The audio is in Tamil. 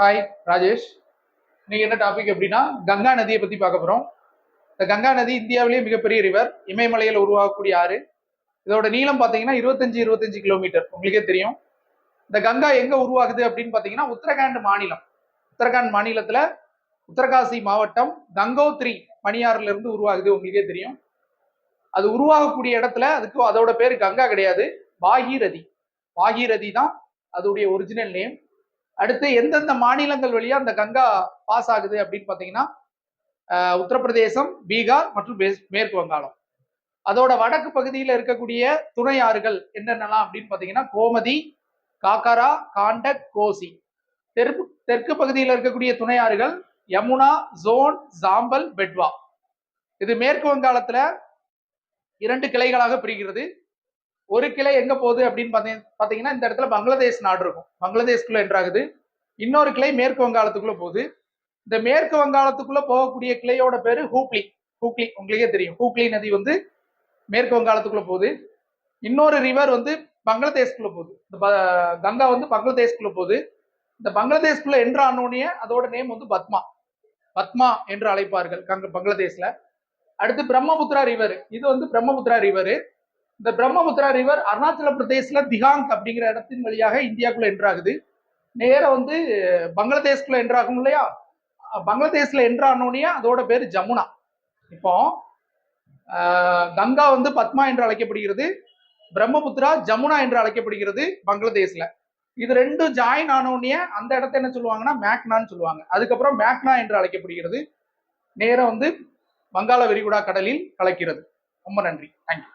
ஹாய் ராஜேஷ் இன்னைக்கு என்ன டாபிக் அப்படின்னா கங்கா நதியை பத்தி பார்க்க போறோம். இந்த கங்கா நதி இந்தியாவிலேயே மிகப்பெரிய ரிவர் இமயமலையில் உருவாகக்கூடிய ஆறு. இதோட நீளம் பார்த்தீங்கன்னா இருபத்தஞ்சு இருபத்தஞ்சு கிலோமீட்டர் உங்களுக்கே தெரியும். இந்த கங்கா எங்க உருவாகுது அப்படின்னு பார்த்தீங்கன்னா உத்தரகாண்ட் மாநிலம். உத்தரகாண்ட் மாநிலத்தில் உத்தரகாசி மாவட்டம் கங்கோத்ரி பனியாறுல இருந்து உருவாகுது. உங்களுக்கே தெரியும். அது உருவாகக்கூடிய இடத்துல அதுக்கு அதோட பேர் கங்கா கிடையாது. பாகீரதி. பாகீரதி தான் அதோடைய ஒரிஜினல் நேம் அடுத்து எந்தெந்த மாநிலங்கள் வழியா அந்த கங்கா பாஸ் ஆகுது அப்படின்னு பார்த்தீங்கன்னா உத்தரப்பிரதேசம் பீகார் மற்றும் மேற்கு வங்காளம். அதோட வடக்கு பகுதியில் இருக்கக்கூடிய துணை ஆறுகள் என்னென்னலாம் அப்படின்னு பார்த்தீங்கன்னா கோமதி காக்கரா காண்டக் கோசி. தெற்கு தெற்கு பகுதியில் இருக்கக்கூடிய துணை ஆறுகள் யமுனா ஜோன் ஜாம்பல் பெட்வா. இது மேற்கு வங்காளத்துல இரண்டு கிளைகளாக பிரிகிறது. ஒரு கிளை எங்க போகுது அப்படின்னு பாத்தீங்க- பாத்தீங்கன்னா இந்த இடத்துல பங்களாதேஷ் நாடு இருக்கும். பங்களாதேஷ்குள்ள என்றாகுது. இன்னொரு கிளை மேற்கு வங்காளத்துக்குள்ள போகுது. இந்த மேற்கு வங்காளத்துக்குள்ள போகக்கூடிய கிளையோட பேரு ஹூக்ளி. ஹூக்லி உங்களுக்கே தெரியும். ஹூக்ளி நதி வந்து மேற்கு வங்காளத்துக்குள்ள போகுது. இன்னொரு ரிவர் வந்து பங்களாதேஷ்குள்ள போகுது. இந்த கங்கா வந்து பங்களாதேஷ்குள்ள போகுது. இந்த பங்களாதேஷ்குள்ள என்ற ஆனோனிய அதோட நேம் வந்து பத்மா. பத்மா என்று அழைப்பார்கள் கங்க பங்களாதேஷ்ல. அடுத்து பிரம்மபுத்திரா ரிவர் இது வந்து பிரம்மபுத்திரா ரிவர் இந்த பிரம்மபுத்திரா ரிவர் அருணாச்சல பிரதேசில் திகாங் அப்படிங்கிற இடத்தின் வழியாக இந்தியாக்குள்ள என்ட்ராகுது நேராக வந்து பங்களாதேஷ்குள்ள என்ட்ராகும் இல்லையா? பங்களாதேஷில் பங்களாதேஷ்ல அதோட பேர் ஜமுனா. இப்போ கங்கா வந்து பத்மா என்று அழைக்கப்படுகிறது. பிரம்மபுத்திரா ஜமுனா என்று அழைக்கப்படுகிறது பங்களாதேஷில். இது ரெண்டும் ஜாயின் ஆனோடனே அந்த இடத்த என்ன சொல்லுவாங்கன்னா மேக்னான்னு சொல்லுவாங்க. அதுக்கப்புறம் மேக்னா என்று அழைக்கப்படுகிறது. நேரம் வந்து வங்காள விரிகுடா கடலில் கலக்கிறது. ரொம்ப நன்றி. தேங்க்யூ